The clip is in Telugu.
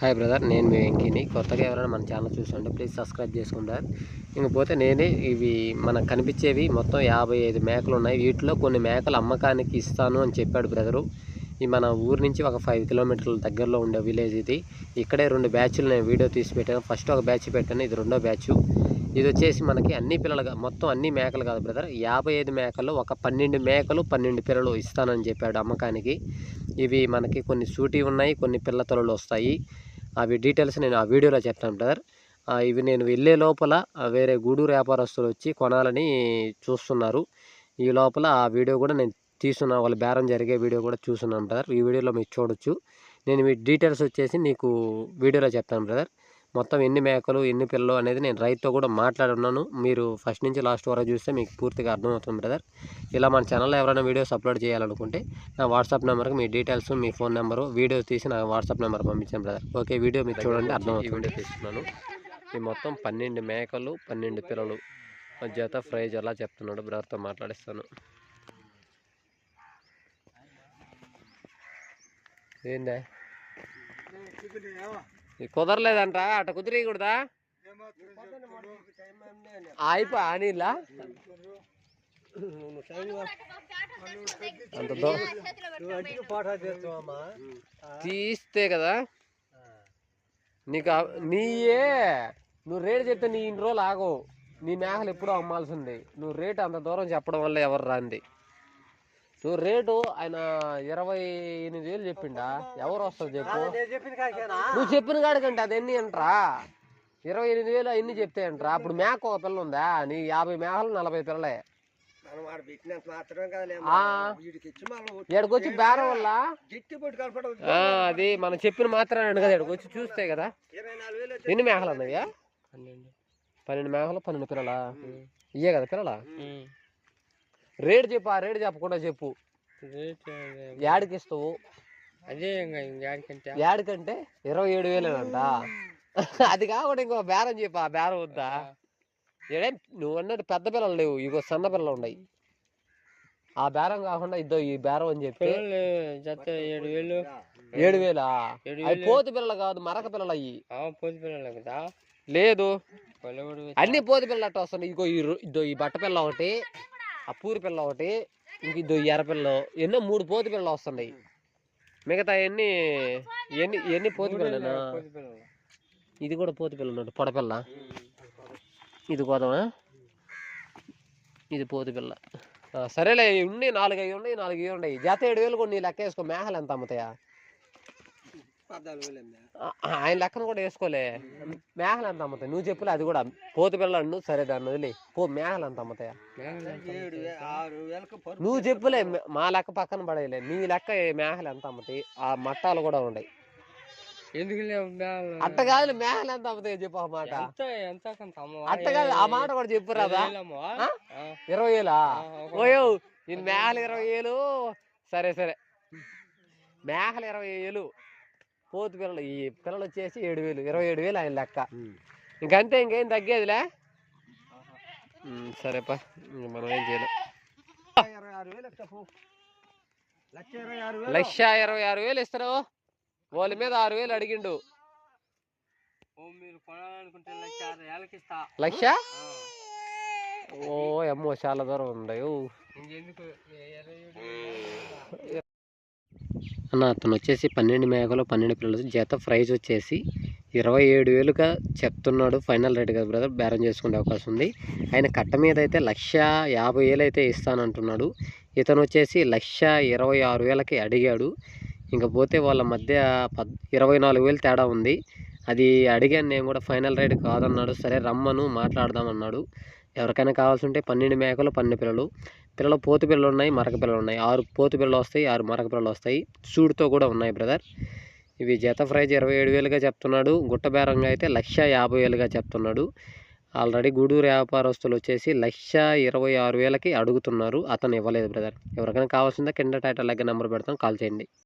హాయ్ బ్రదర్ నేను మీ వెంకీని. కొత్తగా ఎవరైనా మన ఛానల్ చూసుకుంటే ప్లీజ్ సబ్స్క్రైబ్ చేసుకుంటారు ఇంకపోతే నేనే ఇవి మనకు కనిపించేవి మొత్తం యాభై ఐదు మేకలు ఉన్నాయి. వీటిలో కొన్ని మేకలు అమ్మకానికి ఇస్తాను అని చెప్పాడు బ్రదరు. ఈ మన ఊరు నుంచి ఒక ఫైవ్ కిలోమీటర్ల దగ్గరలో ఉండే విలేజ్ ఇది. ఇక్కడే రెండు బ్యాచ్లు నేను వీడియో తీసి పెట్టాను. ఫస్ట్ ఒక బ్యాచ్ పెట్టాను. ఇది రెండో బ్యాచ్ ఇది వచ్చేసి మనకి అన్ని పిల్లలు మొత్తం అన్ని మేకలు కాదు బ్రదర్. యాభై ఐదు మేకలు ఒక పన్నెండు మేకలు పన్నెండు పిల్లలు ఇస్తానని చెప్పాడు అమ్మకానికి. ఇవి మనకి కొన్ని సూటి ఉన్నాయి కొన్ని పిల్ల తొలలు వస్తాయి. అవి డీటెయిల్స్ నేను ఆ వీడియోలో చెప్తాను బ్రదర్ ఇవి నేను వెళ్ళే లోపల వేరే గూడూరు వ్యాపారస్తులు వచ్చి కొనాలని చూస్తున్నారు. ఈ లోపల ఆ వీడియో కూడా నేను తీసుకున్నా వాళ్ళ బేరం జరిగే వీడియో కూడా చూస్తున్నాను బ్రదర్ ఈ వీడియోలో మీరు చూడొచ్చు. నేను మీ డీటెయిల్స్ వచ్చేసి నీకు వీడియోలో చెప్తాను బ్రదర్ మొత్తం ఎన్ని మేకలు ఎన్ని పిల్లలు అనేది నేను రైతుతో కూడా మాట్లాడున్నాను. మీరు ఫస్ట్ నుంచి లాస్ట్ వరకు చూస్తే మీకు పూర్తిగా అర్థమవుతుంది బ్రదర్. ఇలా మన ఛానల్లో ఎవరైనా వీడియోస్ అప్లోడ్ చేయాలనుకుంటే నా వాట్సాప్ నెంబర్కి మీ డీటెయిల్స్ మీ ఫోన్ నెంబరు వీడియో తీసి నా వాట్సాప్ నెంబర్ పంపించాను బ్రదర్. ఓకే వీడియో మీరు చూడండి అర్థమవుతుంది. వీడియో తీస్తున్నాను. ఈ మొత్తం పన్నెండు మేకలు పన్నెండు పిల్లలు జత ప్రైజ్ అలా చెప్తున్నాడు బ్రదర్తో మాట్లాడిస్తాను. ఏందా? కుదరలేదంట అట కుదిరియకూడదా? అయిపో అనిలా అంత తీస్తే కదా. నీకు నీయే నువ్వు రేటు చెప్తే నీ ఇన్ని రోజులు ఆగవు. నీ మేకలు ఎప్పుడూ అమ్మాల్సింది. నువ్వు రేటు అంత దూరం చెప్పడం వల్ల ఎవరు రాంది నువ్వు రేటు ఆయన ఇరవై ఎనిమిది వేలు చెప్పిండా? ఎవరు వస్తారు చెప్పు? నువ్వు చెప్పిన కాడికంటే అది ఎన్ని అంటరా? ఇరవై ఎనిమిది వేలు అన్ని చెప్తే అంటరా? అప్పుడు మేక ఒక పిల్ల ఉందా? నీ యాభై మేకలు నలభై పిల్లలే. ఎక్కడికొచ్చి బేరం వల్ల? అది మనం చెప్పిన మాత్రమే కదా ఇక్కడికి వచ్చి చూస్తే కదా. ఎన్ని మేకలు అన్నయ్యా? పన్నెండు. మేకలు పన్నెండు పిల్లలా? ఇయ్యే కదా పిల్లలా? రేటు చెప్పు ఆ రేటు చెప్పకుండా చెప్పు. యాడికి ఇస్తావు అదే యాడికంటే? యాడికంటే? ఇరవై ఏడు వేలేనంట. అది కాకుండా ఇంకో బేరం చెప్పు ఆ బేరం వద్దా? ఏడే నువ్వు అన్నట్టు పెద్ద పిల్లలు లేవు ఇగో సన్న పిల్లలు ఉన్నాయి. ఆ బేరం కాకుండా ఇద్దో ఈ బేరం అని చెప్పి ఏడు వేలు. ఏడు వేలా? అవి పోతు పిల్లలు కాదు మరక పిల్లలు అయ్యి. పోతి పిల్లలు కదా. లేదు. అన్ని పోతు పిల్లలు అట్ట వస్తున్నాయి. ఇగో రొ- ఇద్దో ఈ బట్ట పిల్ల ఒకటి ఆ పూరి పిల్ల ఒకటి ఇంక ఇద్దో ఎర్ర పిల్ల ఎన్నో మూడు పోతి పిల్లలు వస్తున్నాయి. మిగతా ఎన్ని ఎన్ని ఎన్ని పోతి పిల్లలు ఇది కూడా పోతి పిల్ల ఉన్నట్టు పొడపిల్ల ఇది కోదమా ఇది పోతి పిల్ల. సరేలే ఉన్నాయి నాలుగు అవి ఉన్నాయి నాలుగు ఇవి ఉన్నాయి. జత ఏడు వేలు కూడా నీ లెక్క వేసుకో మేకలు ఎంత అమ్ముతాయా పద్నాలుగు వేలు అమ్మా ఆ, ఆయన లెక్కను కూడా వేసుకోలే. మేకలు ఎంత అమ్ముతాయి? నువ్వు చెప్పులే అది కూడా. పోతు పిల్ల అన్ను సరే దాన్ని వదిలే పో మేకలు ఎంత అమ్ముతాయా? నువ్వు చెప్పులే మే- లెక్క పక్కన పడేయలే. నీ లెక్క ఏ మేకలు ఎంత అమ్ముతాయి? ఆ మట్టాలు కూడా ఉన్నాయి అట్ట కాదు మేకలు ఎంత అమ్ముతాయి చెప్పు ఆ మాట. ఎంత ఎంత కొంత అట్ట కాదు ఆ మాట కూడా చెప్పు రాదా? ఆ? ఇరవై వేలా? ఓయో ఇది మేకలు ఇరవై వేలు? సరే సరే. మేకలు ఇరవై వేలు. పోతు పిల్లలు ఈ పిల్లలు వచ్చేసి ఏడు వేలు ఇరవై ఏడు వేలు ఆయన లెక్క. ఇంకంతే ఇంకేం తగ్గేదిలే? సరేపా ఇంక మనం ఏం చేయలేం. లక్ష ఇరవై ఆరు వేలు ఇస్తారు? వాళ్ళ మీద ఆరు వేలు అడిగిండు. ఓ మీరు కొనాలనుకుంటే లక్ష ఓ అమ్మో చాలా దూరం ఉంది ఊ. ఇంకెందుకు ఇరవై ఏడు అన్న అతను వచ్చేసి పన్నెండు మేకలు పన్నెండు పిల్లలు. జత ప్రైజ్ వచ్చేసి ఇరవై ఏడు వేలుగా చెప్తున్నాడు ఫైనల్ రేట్ కదా బ్రదర్? బేరం చేసుకునే అవకాశం ఉంది. ఆయన కట్ట మీద అయితే లక్ష యాభై వేలు అయితే ఇస్తానంటున్నాడు. ఇతను వచ్చేసి లక్ష ఇరవై ఆరు వేలకి అడిగాడు. ఇంక పోతే వాళ్ళ మధ్య పద్ ఇరవై నాలుగు వేలు తేడా ఉంది. అది అడిగాను నేను కూడా ఫైనల్ రేట్ కాదన్నాడు. సరే రమ్మను మాట్లాడదామన్నాడు. ఎవరికైనా కావాల్సి ఉంటే పన్నెండు మేకలు పన్నెండు పిల్లలు. పిల్లలు పోతు పిల్లలు ఉన్నాయి మరక పిల్లలు ఉన్నాయి. ఆరు పోతు పిల్లలు వస్తాయి ఆరు మరక పిల్లలు వస్తాయి. చూడుతో కూడా ఉన్నాయి బ్రదర్. ఇవి జత ప్రైజ్ ఇరవై ఏడు వేలుగా చెప్తున్నాడు. గుట్ట బేరంగా అయితే లక్ష యాభై వేలుగా చెప్తున్నాడు. ఆల్రెడీ గూడూరు వ్యాపారస్తులు వచ్చేసి లక్ష ఇరవై ఆరు వేలకి అడుగుతున్నారు. అతను ఇవ్వలేదు బ్రదర్. ఎవరికైనా కావాల్సిందే కింద టైటిల్ దగ్గర నెంబర్ పెడతాం కాల్ చేయండి.